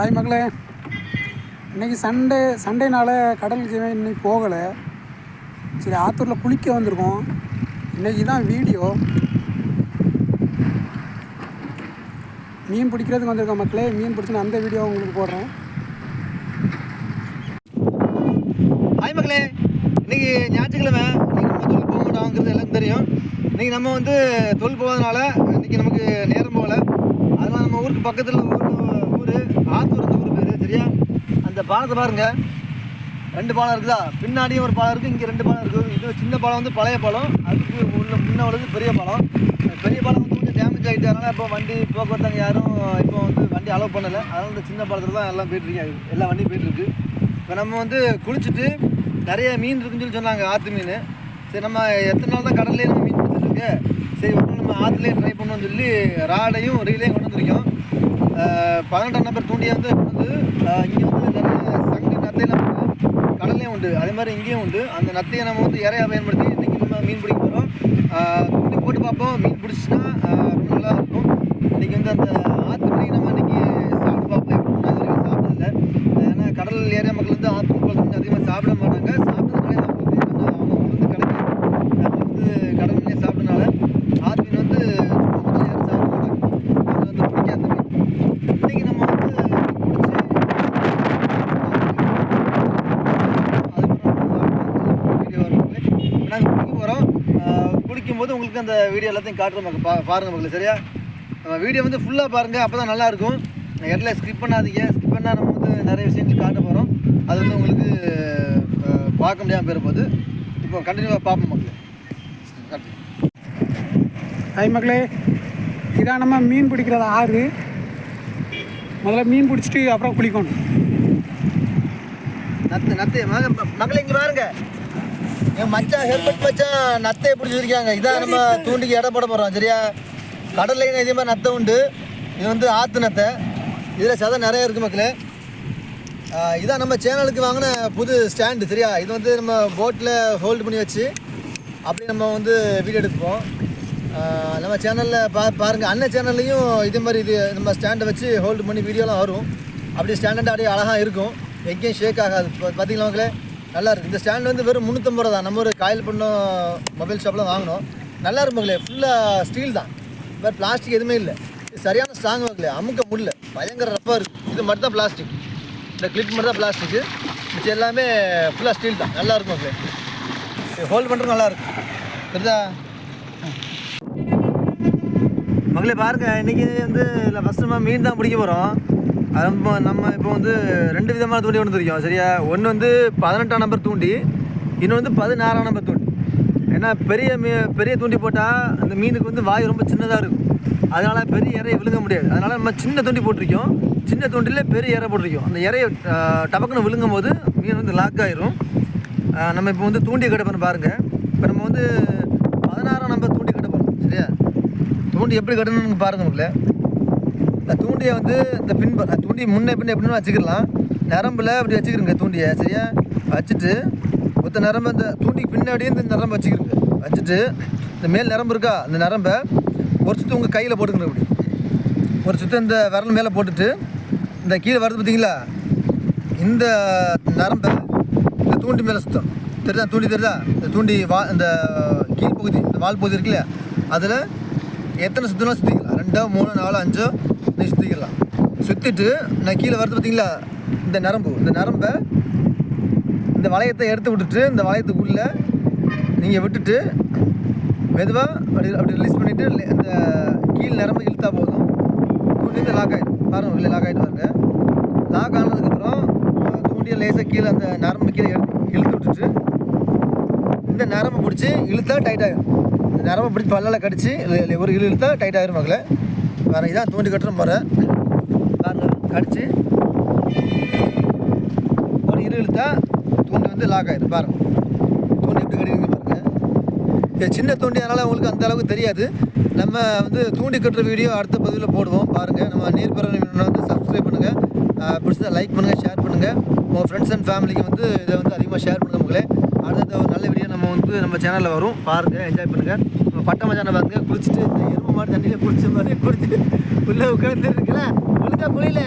Hi மக்களே. இன்றைக்கி Sunday சண்டேனால கடலுக்கு இன்னைக்கு போகலை. சரி ஆத்தூரில் குளிக்க வந்திருக்கோம். இன்னைக்கு தான் வீடியோ. மீன் பிடிக்கிறதுக்கு வந்திருக்கோம் மக்களே. மீன் பிடிச்சின்னு அந்த வீடியோ உங்களுக்கு போடுறேன். ஹாய் மக்களே. இன்னைக்கு ஞாயிற்றுக்கிழமை. நம்ம தொழில் போக மாட்டோங்கிறது எல்லாருக்கும் தெரியும். இன்றைக்கி நம்ம வந்து தொழில் போகாதனால இன்னைக்கு நமக்கு நேரம் போகலை. அதனால் நம்ம ஊருக்கு பக்கத்தில் ஊர் ஆத்தூர் இந்த ஊர் பேர் சரியா? அந்த பாலத்தை பாருங்க. ரெண்டு பாலம் இருக்குதா? பின்னாடியும் ஒரு பாலம் இருக்குது இங்கே ரெண்டு பாலம் இருக்குது இது சின்ன பாலம் வந்து பழைய பாலம். அதுக்கு உள்ள முன்ன உள்ளது பெரிய பாலம். பெரிய பாலம் வந்து கொஞ்சம் டேமேஜ் அதனால் இப்போ வண்டி போக்குவரத்து அங்கே யாரும் இப்போ வந்து வண்டி அலோவ் பண்ணலை. அதனால் இந்த சின்ன பாலத்தில் தான் எல்லாம் போயிட்டு எல்லா வண்டியும் போயிட்டுருக்கு இப்போ நம்ம வந்து குளிச்சுட்டு நிறைய மீன் இருக்குன்னு சொல்லி சொன்னாங்க ஆற்று மீன். சரி நம்ம எத்தனை நாள் தான் கடல்லேயே நம்ம மீன் பிடிச்சிருக்கு சரி ஒன்று நம்ம ஆற்றுலேயே ட்ரை பண்ணோம்னு சொல்லி ராடையும் ரீலையும் கொண்டு வந்திருக்கோம். பதினெட்டாம் நம்பர் தூண்டியை வந்து வந்து இங்கே வந்து நிறைய சங்கு நத்தையெல்லாம் உண்டு கடல்லையும் உண்டு. அதே மாதிரி இங்கேயும் உண்டு. அந்த நத்தையை நம்ம வந்து இறையா பயன்படுத்தி இன்றைக்கி நம்ம மீன் பிடிக்க போகிறோம் தூண்டி போட்டு பார்ப்போம். மீன் பிடிச்சின்னா ரொம்ப நல்லா இருக்கும். இன்றைக்கி வந்து அந்த ஆற்று மீன் நம்ம இன்றைக்கி சாப்பிட்டு பார்ப்போம். எப்படி அது வரைக்கும் சாப்பிட்டதில்ல. ஏன்னா கடல் ஏரியா மக்கள் வந்து ஆற்று மக்கள் வந்து அதிகமாக சாப்பிட மாட்டாங்க. சாப்பிட்டதுனால அவங்களுக்கு வந்து அவங்க ஊருக்கு கிடைக்கும் நம்ம வந்து கடல் மீனே சாப்பிட்டனால ஆற்று மீன் வந்து சும்மா முதல்ல யாரும் சாப்பிட மாட்டாங்க அது வந்து பிடிக்காத மீன் இன்றைக்கி நம்ம வந்து வீடியோ வரும் நாங்கள் குளிக்க போகிறோம் குளிக்கும்போது உங்களுக்கு அந்த வீடியோ எல்லாத்தையும் காட்டுறோம். மக்கள் பா பாருங்கள் மக்கள் சரியா? நம்ம வீடியோ வந்து ஃபுல்லாக பாருங்கள் அப்போ தான் நல்லாயிருக்கும் இடத்துல ஸ்கிப் பண்ணாதீங்க. ஸ்கிப் பண்ணால் நம்ம வந்து நிறைய விஷயங்கள் காட்ட போகிறோம் அது வந்து உங்களுக்கு பார்க்க முடியாமல் போயிட போகுது இப்போ கண்டினியூவாக பார்ப்போம் மக்கள். ஹாய் மக்களே இதான் நம்ம மீன் பிடிக்கிறது ஆறு. முதல்ல மீன் பிடிச்சிட்டு அப்புறம் குளிக்கணும். நத்து நத்து மக மகளே இங்கே பாருங்க. என் மச்சான் ஹெல்மெட் மச்சான் நத்தை பிடிச்சி வச்சிருக்காங்க. இதான் நம்ம தூண்டிக்கு இடம் போட போகிறோம் சரியா? கடல்லையும் இதே மாதிரி நத்தை உண்டு. இது வந்து ஆற்று நத்தை. இதில் சதை நிறைய இருக்குது மக்களே. இதான் நம்ம சேனலுக்கு வாங்கின புது ஸ்டாண்டு சரியா? இது வந்து நம்ம போட்டில் ஹோல்டு பண்ணி வச்சு அப்படி நம்ம வந்து வீடியோ எடுப்போம் நம்ம சேனலில் பா பாருங்கள் அண்ணன் சேனல்லையும் இதே மாதிரி இது நம்ம ஸ்டாண்டை வச்சு ஹோல்டு பண்ணி வீடியோலாம் வரும். அப்படி ஸ்டாண்டர்ட் அப்படியே அழகாக இருக்கும். எங்கேயும் ஷேக் ஆகாது. இப்போ பார்த்தீங்களா மக்களே? நல்லா இருக்குது இந்த ஸ்டாண்ட் வந்து வெறும் முந்நூற்றம்பது ரூபா தான். நம்ம ஒரு காயில் பண்ணோம் மொபைல் ஷாப்பில் வாங்கினோம். நல்லா இருக்கும் ஃபுல்லாக ஸ்டீல் தான். வேறு பிளாஸ்டிக் எதுவுமே இல்லை. இது சரியான ஸ்ட்ராங் மக்களே. அமுக்க முடியல. பயங்கர ரப்பாக இருக்குது இது மட்டும் தான் பிளாஸ்டிக் இந்த கிளிப் மட்டும் தான் பிளாஸ்டிக்கு மிச்சம் எல்லாமே ஃபுல்லாக ஸ்டீல் தான். நல்லா இருக்கும் மக்களே. ஹோல்ட் பண்ணுறது நல்லா இருக்கும் சரிதா மக்களே பாருங்க. இன்னைக்கு வந்து இல்லை ஃபஸ்ட்டு நம்ம மீன் தான் பிடிக்க போகிறோம் நம்ம நம்ம இப்போ வந்து ரெண்டு விதமான தூண்டி கொண்டு வந்திருக்கோம் சரியா? ஒன்று வந்து பதினெட்டாம் நம்பர் தூண்டி இன்னொன்று வந்து பதினாறாம் நம்பர் தூண்டி. ஏன்னா பெரிய மீ பெரிய தூண்டி போட்டால் அந்த மீனுக்கு வந்து வாய் ரொம்ப சின்னதாக இருக்கும். அதனால் பெரிய இறையை விழுங்க முடியாது. அதனால் நம்ம சின்ன தூண்டி போட்டிருக்கோம். சின்ன தூண்டிலே பெரிய இறை போட்டிருக்கோம். அந்த இறையை டபக்குன்னு விழுங்கும் போது மீன் வந்து லாக் ஆயிரும். நம்ம இப்போ வந்து தூண்டி கட்ட பாருங்கள் இப்போ நம்ம வந்து பதினாறாம் நம்பர் தூண்டி கட்ட சரியா? தூண்டி எப்படி கட்டணும்னு பாருங்கள் உங்களை இந்த தூண்டியை வந்து இந்த பின்ப தூண்டி முன்னே பின்ன எப்படின்னு வச்சுக்கலாம் நரம்பில் அப்படி வச்சுக்கிறோங்க தூண்டியை சரியா? வச்சுட்டு மொத்த நரம்பு இந்த தூண்டிக்கு பின்னாடியே இந்த நரம்பு வச்சுக்கிறோங்க வச்சுட்டு இந்த மேல் நரம்பு இருக்கா? அந்த நரம்பை ஒரு சுற்று உங்கள் கையில் போட்டுக்கணும் இப்படி ஒரு சுற்று இந்த விரல் மேலே போட்டுட்டு இந்த கீழே வருது பார்த்தீங்களா இந்த நரம்பை இந்த தூண்டி மேலே சுத்தம் தெரியுதா? தூண்டி தெரியுதா? இந்த தூண்டி வா இந்த கீழ் பகுதி இந்த வால் பகுதி இருக்குல்ல அதில் எத்தனை சுற்றினா சுற்றிக்கலாம் ரெண்டோ மூணோ நாலோ அஞ்சோ நீ சுற்றிக்கலாம் சுற்றிட்டு நான் கீழே வருது பார்த்தீங்களா? இந்த நரம்பு. இந்த நரம்பை இந்த வளையத்தை எடுத்து விட்டுட்டு இந்த வளையத்துக்குள்ளே நீங்கள் விட்டுட்டு மெதுவாக அப்படி அப்படி ரிலீஸ் பண்ணிவிட்டு இந்த கீழ் நரம்பு இழுத்தா போதும். தூண்டிந்து லாக் ஆகிடும் பாருங்க இல்லை லாக் ஆகிட்டு பாருங்க லாக் ஆனதுக்கப்புறம் தூண்டிய லேசாக கீழே அந்த நரம்பு கீழே எடுத்து இழுத்து விட்டுட்டு இந்த நரம்பை பிடிச்சி இழுத்தா டைட் ஆகிடும் இந்த நரம்பை பிடிச்சி பல்லால் கடிச்சு ஒரு இழு இழுத்தா டைட் ஆகிரும் மகளே. வேறு இதான் தூண்டி கட்டுற முறை. பாருங்க கடிச்சு ஒரு இரு இழுத்தா தூண்டி வந்து லாக் ஆகிடுது பாருங்க. தூண்டி எப்படி கட்டிங்க பாருங்க. சின்ன தூண்டி அதனால் உங்களுக்கு அந்த அளவுக்கு தெரியாது. நம்ம வந்து தூண்டி கட்டுற வீடியோ அடுத்த பதிவில் போடுவோம். பாருங்கள் நம்ம நீர்பறவை வந்து சப்ஸ்கிரைப் பண்ணுங்கள் பிடிச்சதை லைக் பண்ணுங்கள் ஷேர் பண்ணுங்கள் உங்கள் ஃப்ரெண்ட்ஸ் அண்ட் ஃபேமிலிக்கு வந்து இதை வந்து அதிகமாக ஷேர் பண்ணுங்கள் உங்களே. அடுத்த ஒரு நல்ல வீடியோ நம்ம வந்து நம்ம சேனலில் வரும். பாருங்கள் என்ஜாய் பண்ணுங்கள் நம்ம பட்ட மச்சான பாருங்க குளிச்சுட்டு இந்த எருமை மாடு தண்ணியில் குளிச்ச மாதிரி குளிச்சுட்டு உள்ளே உட்காந்து இருக்குல்ல ஒழுங்கா குளியில.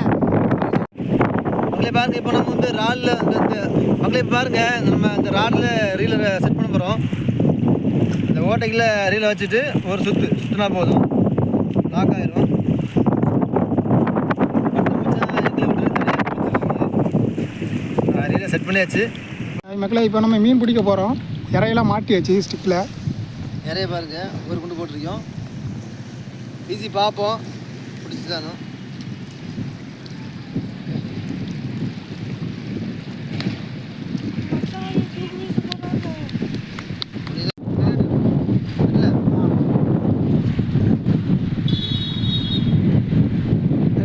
மக்களே பாருங்க இப்போ நம்ம வந்து ராடில் அந்த இந்த மக்களே பாருங்க நம்ம இந்த ராடில் ரீலரை செட் பண்ண போகிறோம் இந்த ஓட்டைக்கில் ரீலை வச்சுட்டு ஒரு சுத்து சுற்றினா போதும். லாக் ஆயிரும். ரீலை செட் பண்ணியாச்சு. மக்களே இப்போ நம்ம மீன் பிடிக்க போகிறோம் இறையெல்லாம் மாட்டியாச்சு ஸ்டிக்கில் நிறைய பாருங்க ஒரு குண்டு போட்டிருக்கோம். ஈஸி பார்ப்போம். பிடிச்சி தானோ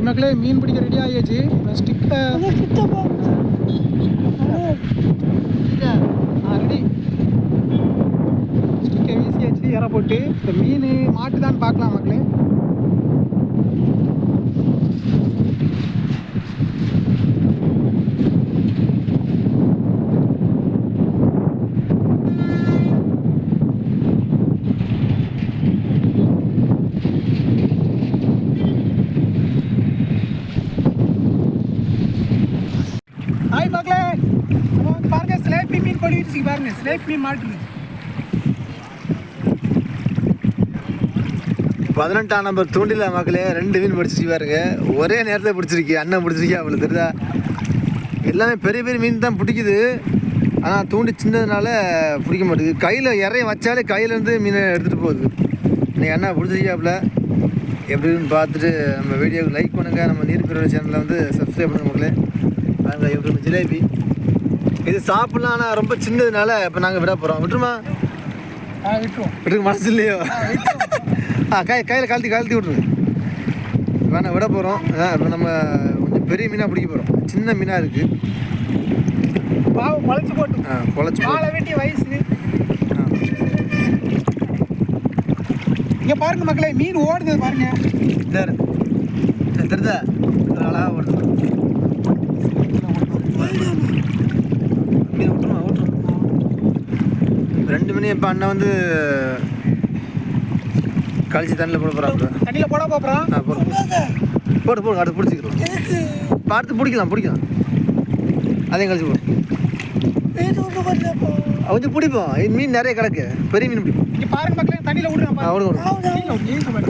மக்களே மீன் பிடிக்க ரெடி ஆகியாச்சு இப்போ ஸ்டிக்கில் ரெடி ஸ்டிக்கை வீசியாச்சு போட்டு இப்போ மீன் மாட்டுதான்னு பார்க்கலாம் மக்களே. பாருங்க ஸ்லேப்பி மீன் கொடிச்சு பாருங்க ஸ்லேப் மீன் மாட்டுது. பதினெட்டாம் நம்பர் தூண்டில மக்களே. ரெண்டு மீன் பிடிச்சிருக்கு பாருங்க. ஒரே நேரத்தில் பிடிச்சிருக்கு. அண்ணன் பிடிச்சிருக்கு அவளுக்கு தெரியுதா? எல்லாமே பெரிய பெரிய மீன் தான் பிடிக்குது. ஆனால் தூண்டி சின்னதுனால பிடிக்க மாட்டேங்குது. கையில் இறைய வச்சாலே கையிலேருந்து மீனை எடுத்துகிட்டு போகுது. இன்னைக்கு அண்ணா பிடிச்சிருக்காப்புல எப்படின்னு பார்த்துட்டு நம்ம வீடியோக்கு லைக் பண்ணுங்கள் நம்ம நீர்ப்பிரவை சேனலில் வந்து சப்ஸ்கிரைப் பண்ணுங்க மக்களே. பாருங்க இவங்க ஜிலேபி. இது சாப்பிட்லாம் ஆனால் ரொம்ப சின்னதுனால இப்போ நாங்கள் விட போகிறோம் விட்டுருமா? விட்டுருக்கு மனசு இல்லையோ? ஆ கை கையில் கழட்டி கழட்டி விட்ருங்க வேணா விட போகிறோம் இப்போ நம்ம கொஞ்சம் பெரிய மீனாக பிடிக்க போகிறோம் சின்ன மீனாக இருக்குது பாவம் முளைச்சு போட்டு. ஆ பொழைச்சி வேண்டிய வயசு. இங்க பாருங்க மக்களே மீன் ஓடுது பாருங்க. தெரியுதா அழகாக ஓடுது. மீன் விட்டுருமா விட்டுரும் ரெண்டு மணி இப்போ அண்ணன் வந்து கழிச்சு தண்ணியில் போட போகிறாப்புல தண்ணியில போட போறோம். ஆ போடு போடு. போடு அடுத்து பிடிச்சிக்கிறோம் அடுத்து பிடிக்கலாம் பிடிக்கலாம். அதையும் கழிச்சு போடு. கொஞ்சம் பிடிப்போம். மீன் நிறைய கிடக்கு. பெரிய மீன் பிடிப்போம். இங்க பாருங்க மக்களே தண்ணியில விடுறேன் ஆ விடுங்க விடுங்க கீழே விடு, கீழே விடு.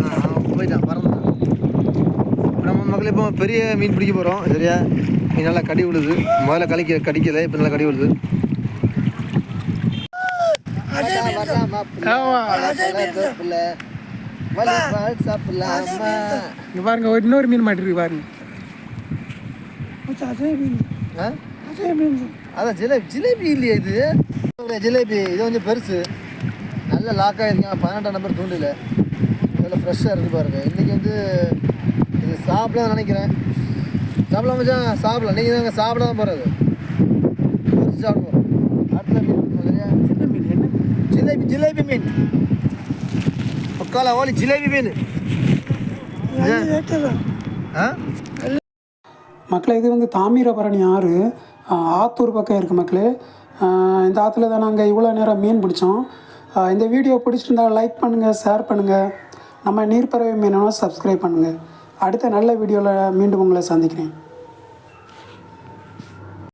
ஆ ஆ, போயிட்டான் பறந்தான் இப்ப நம்ம மக்களே இப்போ பெரிய மீன் பிடிக்க போகிறோம் சரியா? மீன் நல்லா கடி விழுது. முதல்ல கடிக்க கடிக்கல இப்போ நல்லா கடி விழுது. இங்க பாருங்க இன்னொரு மீன் மாட்டிருக்கு பாருங்க. அதான் ஜிலேபி ஜிலேபி இல்லையா இது. ஜிலேபி இது கொஞ்சம் பெருசு. நல்ல லாக் ஆகிருக்கேன் பதினெட்டாம் நம்பர் தூண்டில். இதில் ஃப்ரெஷ்ஷாக இருக்குது பாருங்க. இன்றைக்கி வந்து இது சாப்பிடலாம் நினைக்கிறேன். சாப்பிடலாம் மச்சான் சாப்பிடலாம். நீங்கள் தாங்க சாப்பிட தான் போகிறது பொரிச்சு சாப்பிட போகிறோம் அடுத்த மீன் இல்லையா என்ன மீன் என்ன மீன்? ஜிலேபி மீன். பக்கால ஓலி ஜிலேபி மீன். மக்களே இது வந்து தாமிரபரணி ஆறு. ஆத்தூர் பக்கம் இருக்குது மக்களே. இந்த ஆற்றுல தான் நாங்கள் இவ்வளோ நேரம் மீன் பிடிச்சோம். இந்த வீடியோ பிடிச்சிருந்தா லைக் பண்ணுங்கள் ஷேர் பண்ணுங்கள் நம்ம நீர்ப்பறவை மீனவை சப்ஸ்கிரைப் பண்ணுங்கள் அடுத்த நல்ல வீடியோவில் மீண்டும் உங்களை சந்திக்கிறேன்.